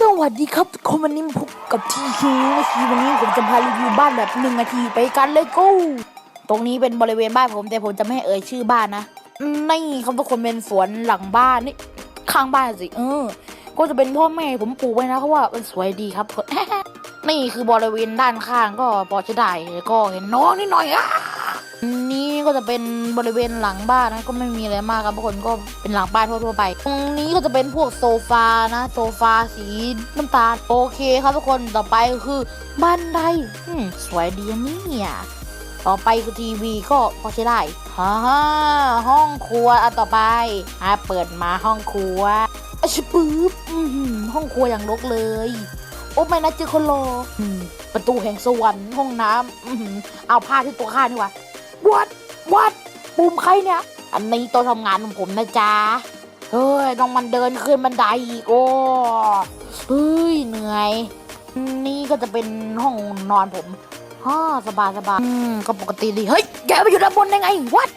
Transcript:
สวัสดีครับทุกคนวันนี้มพบกับทีคิวนาทีวันนี้ผมจะพารีวิวบ้านแบบหนึ่งนาทีไปกันเลยกูตรงนี้เป็นบริเวณบ้านผมแต่ผมจะไม่เอ่ยชื่อบ้านนะนี่ครับทุกคนเป็นสวนหลังบ้านนี่ข้างบ้านสิเออ ก็จะเป็นพ่อแม่ผมปลูกไว้นะเพราะว่ามันสวยดีครับนี่คือบริเวณด้านข้างก็พอจะได้ก็เห็นน้องนิดหน่อยอะ นี่ก็จะเป็นบริเวณหลังบ้านนะก็ไม่มีอะไรมากครับทุกคนก็เป็นหลังบ้านทั่วๆไป ตรงนี้ก็จะเป็นพวกโซฟานะโซฟาสีน้ำตาลโอเคครับทุกคนต่อไปคือบันไดอืมสวยดีนะเนี่ยต่อไปคือทีวีก็พอใช้ได้ฮ่าห้องครัวอันต่อไปอะเปิดมาห้องครัวอะชิปึ๊บห้องครัวอย่างรกเลย โอ้ไม่นะเจอคนรอประตูแห่งสวรรค์ห้องน้ำเอาผ้าที่ตัวข้านี่วะวัด วัดปุ่มใครเนี่ย อันนี้โต๊ะทำงานของผมนะจ๊ะ เฮ้ยต้องมันเดินขึ้นบันไดอีกโอ้เฮ้ยเหนื่อย นี่ก็จะเป็นห้องนอนผมฮ่าสบายสบายอืมก็ปกติดี เฮ้ยแกไปอยู่ด้านบนได้ไงวัด